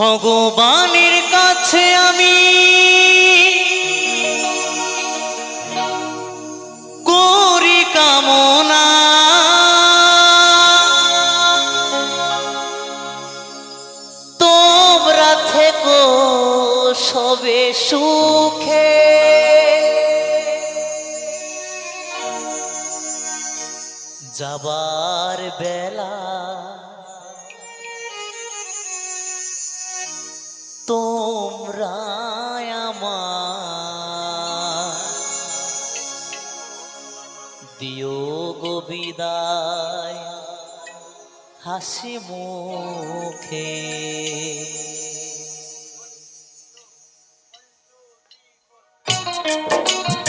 ভগবানের কাছে আমি করি কামনা। তোমরা থেকো সবে সুখে। যাবার বেলা তোমরা দিও গো বিদায় হাসি মুখে। ভগবানের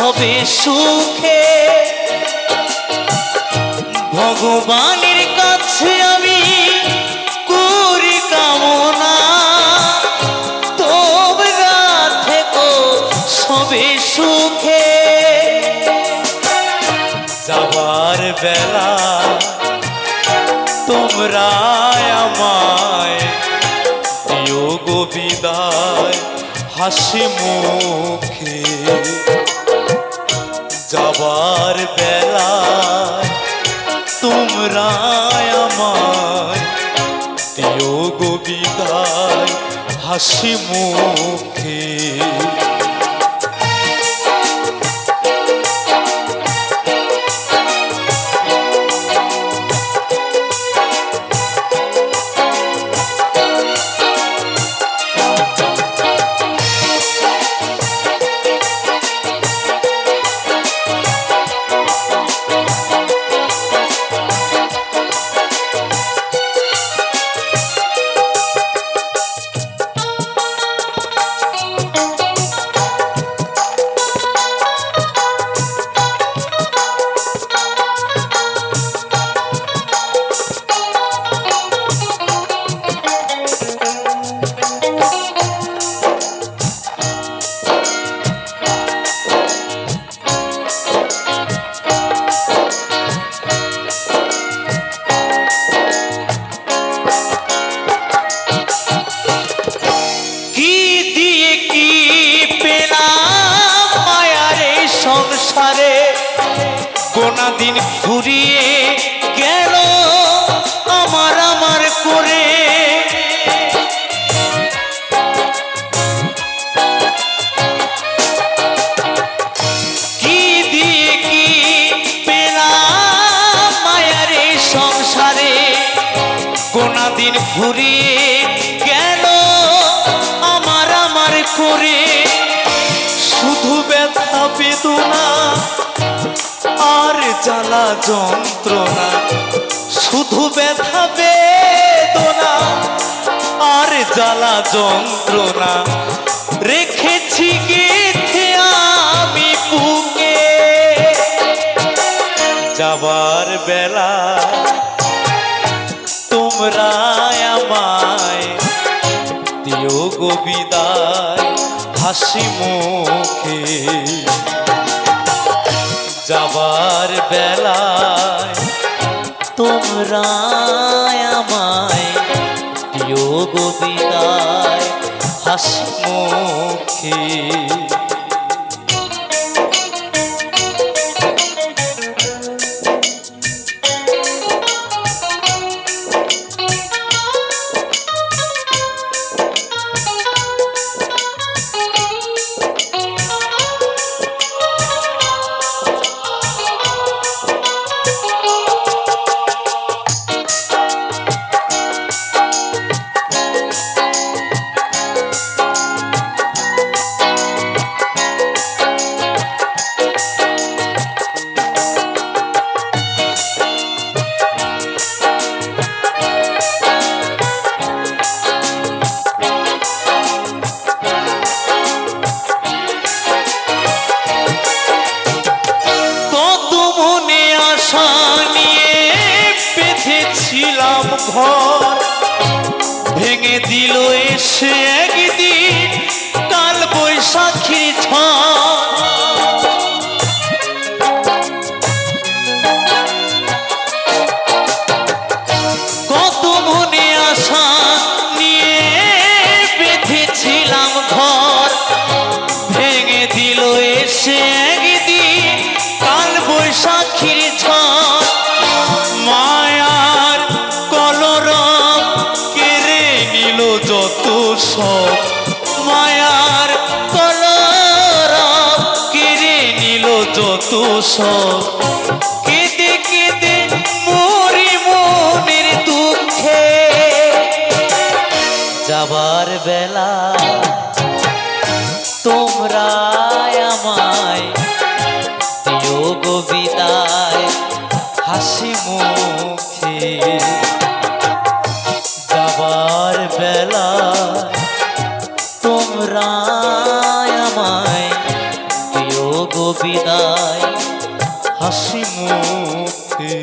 সবে সুখে ভগবানের কাছে আমি করি কামনা। তোমরা থেকো সবে সুখে যাবার বেলা তোমরা আমায় দিও গো বিদায় হাসি মুখে। যাবার বেলা তোমরা আমায় দিও হাসি মুখে। সংসারে কোনা দিন ফুরিয়ে গেল আমার আমার করে। কি সংসারে? দিন ফুরিয়ে গেল আমার আমার করে। বেদনা, আর জ্বালা যন্ত্রণা, শুধু ব্যথা বেদনা, আর জ্বালা যন্ত্রণা। রেখেছি গেথে আমি বুকে। যাবার বেলা তোমরা আমায় দিও গো বিদায়। হাসি মুখে। যাবার বেলায় তোমরা আমায় প্রিয় গোবিদায় হাসি মুখে। সে যাবার বেলা। তোমরা আমায় দিও গো বিদায় হাসি মুখে। যাবার বেলা তোমরা আমায় দিও গো বিদায় হাসি মুখে।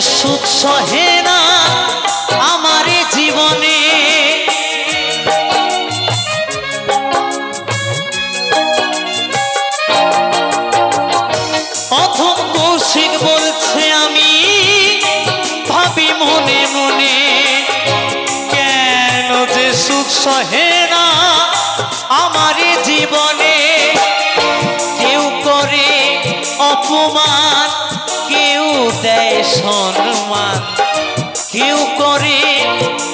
সুখ সহে না আমার জীবনে। অথম কৌশিক বলছে আমি, ভাবি মনে মনে, কেন যে সুখ সহে না আমার জীবনে? কেউ করে অপমান। দেয় সম্মান। কেউ করে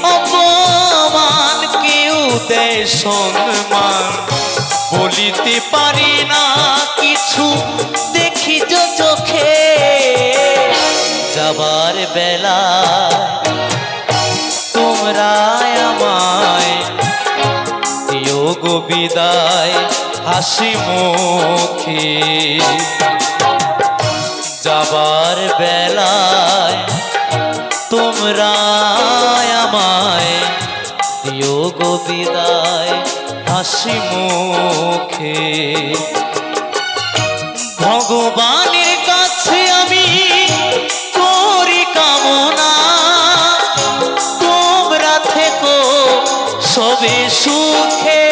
অপমান, কেউ দেয় সম্মান। বলিতে পারি না কিছু, দেখি চোখে। যাবার বেলা তোমরা আমায় দিও গো বিদায় হাসি মুখে। যাবার বেলায় তোমরা আমায় দিও গো বিদায় হাসি মুখে। ভগবানের কাছে আমি করি কামনা, তোমরা থেকো সবে সুখে।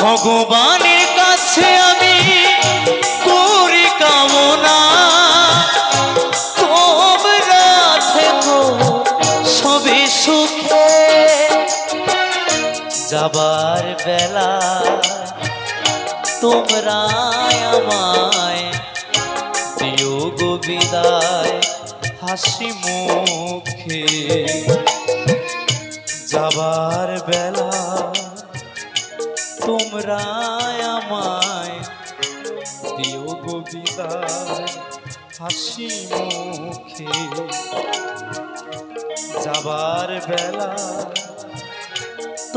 ভগবানের যাবার বেলা। তোমরা আমায় দিও গো বিদায় হাসি মুখে। যাবার বেলা তোমরা আমায় দিও গো বিদায় হাসি মুখে। যাবার বেলা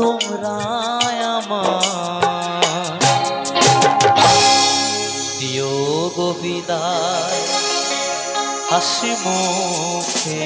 তোমরা আমার। দিও গো বিদায় হাসি মুখে।